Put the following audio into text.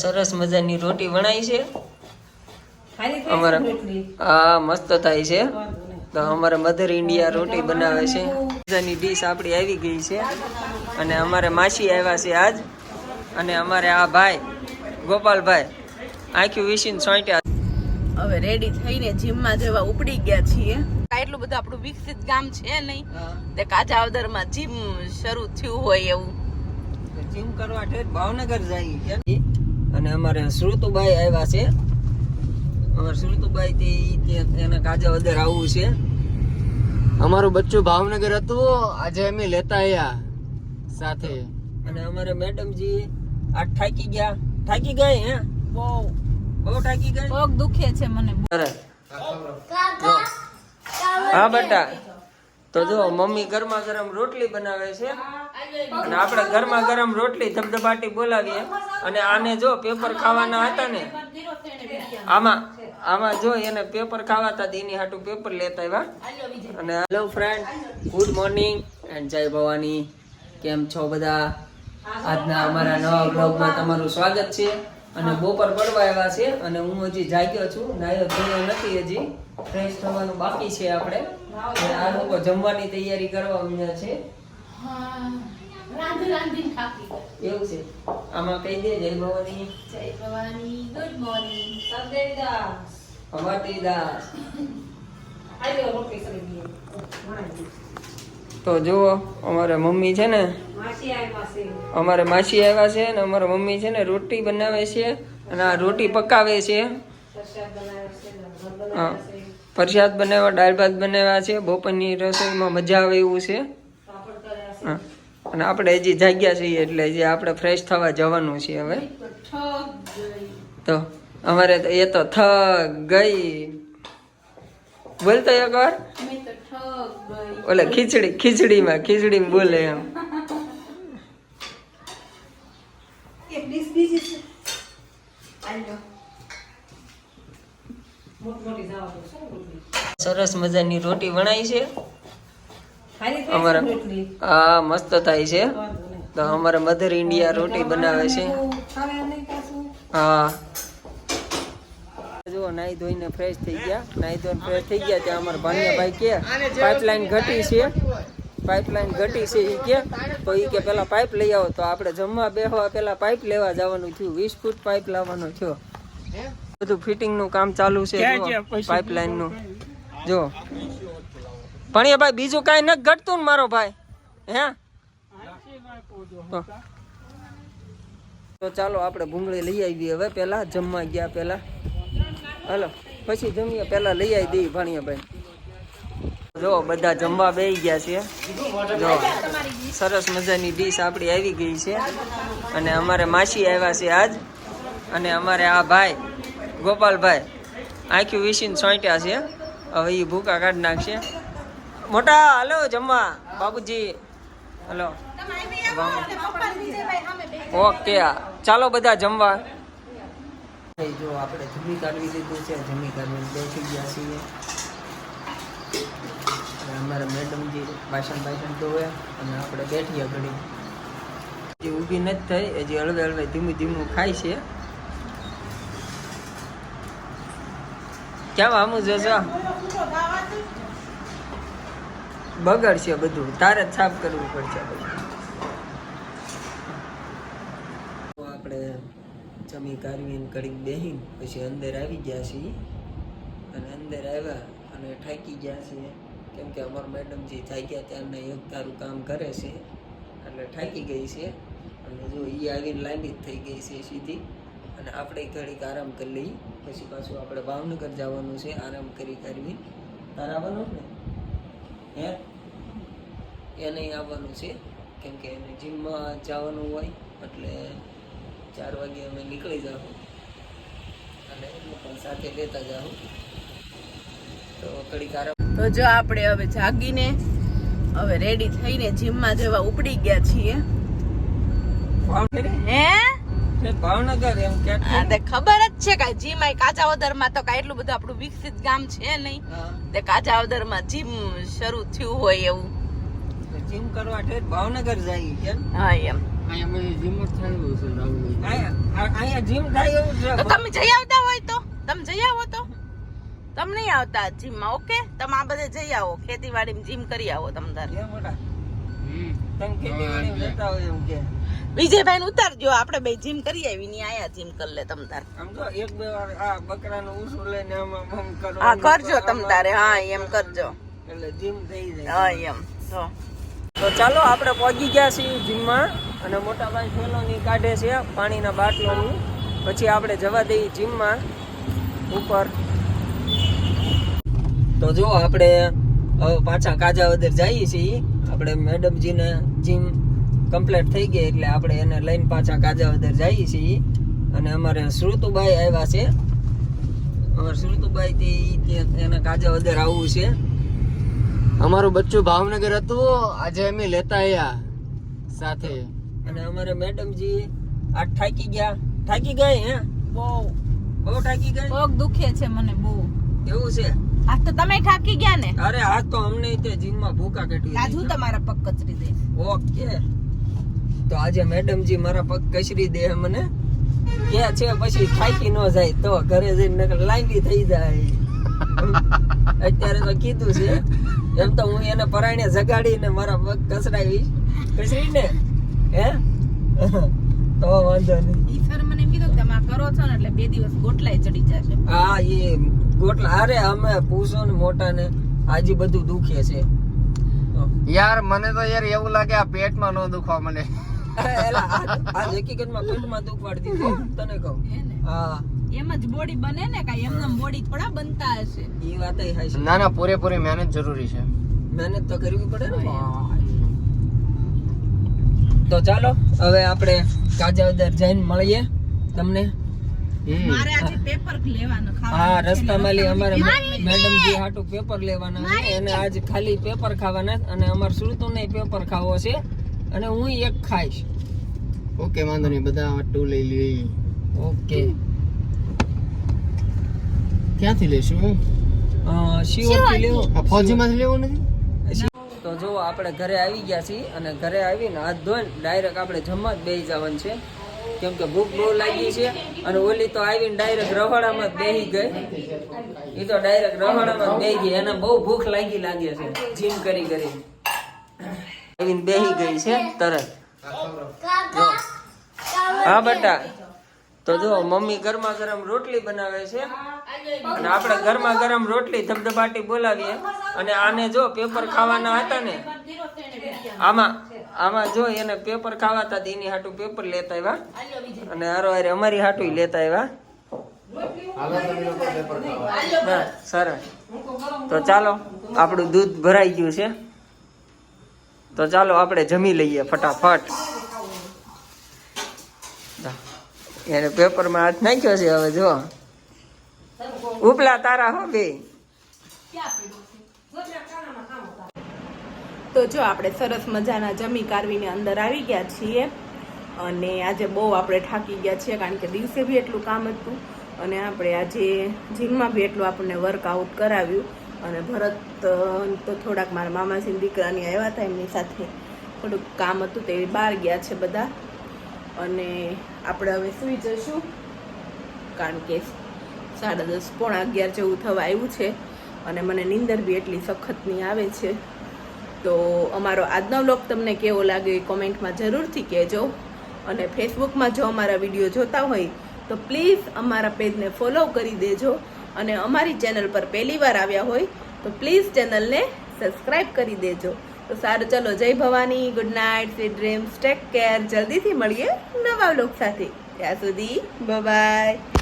સરસ મજાની રોટી વણાઈ છે. અમારા હા મસ્ત થાય છે. તો અમારે મધર ઇન્ડિયા રોટી બનાવે છે. મજાની ડીશ આપણી આવી ગઈ છે. અને અમારે માસી આવ્યા છે આજ. અને અમારે આ ભાઈ ગોપાલભાઈ આખી વિશીને સોંટ્યા હવે રેડી થઈને જીમમાં જવા ઉપડી ગયા છીએ. એટલું બધું આપણું વિકસિત ગામ છે નહીં. તે કાજાવદરમાં જીમ શરૂ થયું હોય એવું. જીમ કરવા ભાવનગર જાય અને અમારે શ્રુતુભાઈ આવ્યા છે. અમારે શ્રુતુભાઈ થી એને કાજા વદર આવવું છે. અમારું બચ્ચું ભાવનગર હતું. આજે અમે લેતા આવ્યા સાથે. અને અમારે મેડમજી આ થાકી ગયા. થાકી ગઈ હે? બહુ. બહુ થાકી ગઈ? પગ દુખે છે મને. હા બેટા. તો જો, મમ્મી ગરમા ગરમ રોટલી બનાવે છે. અને આપણે ગરમા ગરમ રોટલી ધબધબાટી બોલાવીએ. અને આને જો પેપર ખાવાના હતા ને, આમાં આમાં જો એને પેપર ખાવાતા એની હાટું પેપર લેતા આવ્યા. અને hello friend good morning and Jai Bhavani. કેમ છો બધા? આજના અમારા નવા બ્લોગમાં તમારું સ્વાગત છે. અને બપોર પડવા આવ્યા છે, અને હું હજી જાગ્યો છું. નાયો ધોયો નથી હજી. ફ્રેશ થવાનું બાકી છે આપણે. અને આ લોકો જમવાની તૈયારી કરવા માંડ્યા છે. એવું છે. આમાં કહી દે જય ભવાની. રોટલી કરી દઈએ. તો જુઓ અમારે મમ્મી છે ને. અમારે માસી આવ્યા છે અને અમારા મમ્મી છે ને રોટી બનાવે છે અને આ રોટી પકાવે છે. હા. પ્રસાદ બનાવ્યા દાળ ભાત બનાવ્યા છે બપોરની રસોઈમાં મજા આવે એવું છે. અને આપણે હજી જાગ્યા છીએ એટલે હજી આપણે ફ્રેશ થવા જવાનું છે હવે. તો અમારે તો એ તો થક ગઈ. બોલતો એક વાર? ઓલે ખીચડી ખીચડીમાં ખીચડીમાં બોલે એમ એક ડીશ બીજી છે. મોટી મોટી જવા દો. શું રોટલી? સરસ મજાની રોટી વણાઈ છે. અમારા હા મસ્ત થાય છે. તો અમારે મધર ઇન્ડિયા રોટી બનાવે છે? હા જો નાઈ ધોઈને ફ્રેશ થઈ ગયા. નાઈ ધોઈને ફ્રેશ થઈ ગયા ત્યાં અમારા ભાણિયાભાઈ કે પાઇપલાઇન ઘટી છે. પાઇપલાઇન ઘટી છે એ કે. તો એ કે પેલા પાઇપ લઈ આવો. તો આપણે જમવા બેહવા પેલા પાઇપ લેવા જવાનું થયું. વીસ ફૂટ પાઇપ લાવવાનો થયો. બધું ફિટિંગનું કામ ચાલુ છે પાઇપલાઇનનું. જો. ભાઈ બીજું કાંઈ નથી ઘટતું ને મારો ભાઈ? હે? તો. ચાલો આપણે ભૂંગળી લઈ આવીએ હવે પેલા જમવા ગયા પેલા હલો પછી જમીએ પેલા લઈ આવી દઈએ ભાઈ જો બધા જમવા બે ગયા છે. જો સરસ મજાની ડીશ આપણી આવી ગઈ છે. અને અમારે માસી આવ્યા છે આજ. અને અમારે આ ભાઈ. ગોપાલભાઈ, આખી વિશીને સોંટ્યા છે. હવે એ ભૂકા કાઢી નાખશે. મોટા, હાલો જમવા. બાબુજી હલો. ઓકે ચાલો બધા જમવા. જો આપણે જમી કાઢવી લીધું છે. જમી કાઢવીને બેસી ગયા છીએ. અમારા મેડમજી ભાષણ ભાષણ ધોવે અને આપણે બેઠીએ ઘડી ઊભી નથી થઈ. હજી હળવે હળવે ધીમું ધીમું ખાય છે. કેમ આમ જશો બગડશે બધું. તારે જ સાફ કરવું પડશે બધું. આપણે જમી કારવીને કરી બેહીને પછી અંદર આવી ગયા છીએ. અને અંદર આવ્યા અને થાકી ગયા છીએ. કેમ કે અમારા મેડમજી થાક્યા ત્યારના એક તારું કામ કરે છે. એટલે થાકી ગઈ છે. અને જો એ આવીને લાંબી થઈ ગઈ છે સીધી. અને આપણે ઘડીક આરામ કરી લઈએ. પછી પાછું આપણે ભાવનગર જવાનું છે આરામ કરી કરવી તારે આવવાનું ને હે? એને આવવાનું છે કેમ કે એને જીમમાં જવાનું હોય એટલે ચાર વાગે અમે નીકળી જાઉં. અને પણ સાથે લેતા જાઉં. તો કડીક આરામ તો જો આપણે હવે જાગીને હવે રેડી થઈને જીમમાં જવા ઉપડી ગયા છીએ. હે? ભાવનગર એમ કે તે ખબર જ છે કે જીમ આ કાચાવદરમાં તો કાંઈ એટલું બધું આપણું વિકસિત ગામ છે નહીં. તે કાચાવદરમાં જીમ શરૂ થયું હોય એવું. જીમ કરવા ઠેઠ ભાવનગર જાય હા એમ. તમે જઈ આવતા હોય તો? તમે જઈ આવો તો. તમે નહીં આવતા જીમમાં ઓકે? તમે આ બધે જઈ આવો. ખેતીવાડીમાં જીમ કરી આવો તમે તારે. વિજયભાઈ ને ઉતારજો આપણે બે જીમ કરી આવી ની આયા જીમ કરી લે તમ તાર. આમ જો એક બે વાર આ બકરાનું ઉસું લઈને આમાં આમ કરો હા કરજો તમ તારે હા એમ કરજો. એટલે જીમ થઈ જાય. હા એમ તો તો ચાલો આપણે પહોંચી ગયા છીએ જીમમાં અને મોટા ભાઈ થેલોની કાઢે છે પાણીના બાટલોની. પછી આપણે જવા દઈએ જીમમાં ઉપર. તો જો આપણે પાછા કાજા વદર જઈએ છીએ. આપણે મેડમજીને જીમ કમ્પ્લીટ થઈ ગઈ એટલે આપણે એને લઈને પાછા કાજા વદર જઈએ છીએ. અને અમારે શ્રુતુભાઈ આવ્યા છે. અમારે શ્રુતુભાઈ એને કાજા વદર આવવું છે. અમારું બચ્ચું ભાવનગર હતું. આજે અમે લેતા આવ્યા સાથે. અને અમારે મેડમજી આ થાકી ગયા. થાકી ગઈ હે? બહુ. બહુ થાકી ગઈ? પગ દુખે છે મને બહુ. એવું છે? આજ તો તમે થાકી ગયા ને. અરે આજ તો અમને તે જીમમાં ભૂકા કેટલી રાજુ તમારા પગ કચરી દે ઓકે. તો આજે મેડમજી મારા પગ કચરી દે મને. કે છે પછી થાકી ન જાય તો ઘરે જઈને લાંબી થઈ જાય. અત્યારે તો કીધું છે. એમ તો હું એને પરાણે જગાડીને મારા પગ કસરાવીશ કચરીને હે? તો વાંધો નહીં. ઈ સર મને કીધું કે તમે કરો છો ને એટલે બે દિવસ ગોટલાય ચડી જશે. હા એ ગોટલા અરે અમે પૂછો ને મોટા ને આજે બધું દુખે છે. યાર મને તો યાર એવું લાગે આ પેટમાં ન દુખવા મને એલા આ- આ હકીકતમાં પેટમાં દુખ પાડતી હતી, તને કહું. હે એમ જ બોડી બને ને કાઈ એમનેમ બોડી થોડા બનતા હશે. એ વાત છે. ના ના પૂરેપૂરી મહેનત જરૂરી છે. મહેનત તો કરવી પડે ને. તો ચાલો હવે આપણે કાજાવદર જઈને મળીએ તમને. મારે આજે પેપર લેવાનું હા રસ્તામાં લી અમારે મેડમજી હાટુ પેપર લેવાના છે એને આજ ખાલી પેપર ખાવાના અને અમારે શ્રુતુ ને પેપર ખાવો છે અને હું એક ખાઈશ. ઓકે વાંધો નહીં બધા ટુ લઈ લઈ ઓકે. ક્યાંથી લેશું અ, શિવથી લેવું. ફોજીમાંથી લેવું નથી? તો જો આપણે ઘરે આવી ગયા છીએ અને ઘરે આવીને હાથ ધોઈને ડાયરેક્ટ આપણે જમવા જ બેસી જવાનું છે. કેમ કે ભૂખ બહુ લાગી છે અને ઓલી તો આવીને ડાયરેક્ટ રહોડામાં જ બેસી ગઈ. એ તો ડાયરેક્ટ રહોડામાં જ બેસી ગઈ. એને બહુ ભૂખ લાગી લાગે છે. જીમ કરી કરી. આવીને બેસી ગઈ છે તરત. હા, બટા. તો જો, મમ્મી ગરમા ગરમ રોટલી બનાવે છે. અને આપણે ગરમા ગરમ રોટલી ધબધબાટી બોલાવીએ. અને આને જો પેપર ખાવાના હતા ને. આમાં આમાં જો એને પેપર ખાવાતા હતા એની હાટું પેપર લેતા આવ્યા. અને હારો હારે અમારી હાટું લેતા આવ્યા. સરસ તો ચાલો આપણું દૂધ ભરાઈ ગયું છે. તો ચાલો આપણે જમી લઈએ ફટાફટ. એને પેપરમાં હાથ નાખ્યો છે હવે જો. ઉપલા તારા હો બે. તો જો આપણે સરસ મજાના જમી કારવીને અંદર આવી ગયા છીએ અને આજે બહુ આપણે થાકી ગયા છીએ કારણ કે દિવસે બી એટલું કામ હતું અને આપણે આજે જીમમાં બી એટલું આપણને વર્કઆઉટ કરાવ્યું અને ભરત તો થોડાક મારા મામાજીની દીકરાની આવ્યા હતા એમની સાથે થોડુંક કામ હતું તે બહાર ગયા છે બધા અને આપણે હવે સુઈ જશું કારણ કે સાડા દસ પોણા અગિયાર જેવું થવા આવ્યું છે અને મને નીંદર બી એટલી સખતની આવે છે તો અમારો આજનો વ્લોગ તમને કેવો લાગ્યો એ કોમેન્ટમાં જરૂરથી કહેજો. અને ફેસબુકમાં જો અમારા વીડિયો જોતા હોય, તો પ્લીઝ અમારા પેજને ફોલો કરી દેજો. અને અમારી ચેનલ પર પહેલી વાર આવ્યા હોય, તો પ્લીઝ ચેનલને સબસ્ક્રાઇબ કરી દેજો. તો સારું, ચલો, Jai Bhavani good night sweet dreams take care જલ્દીથી મળીએ નવા વ્લોગ સાથે. ત્યાં સુધી બાય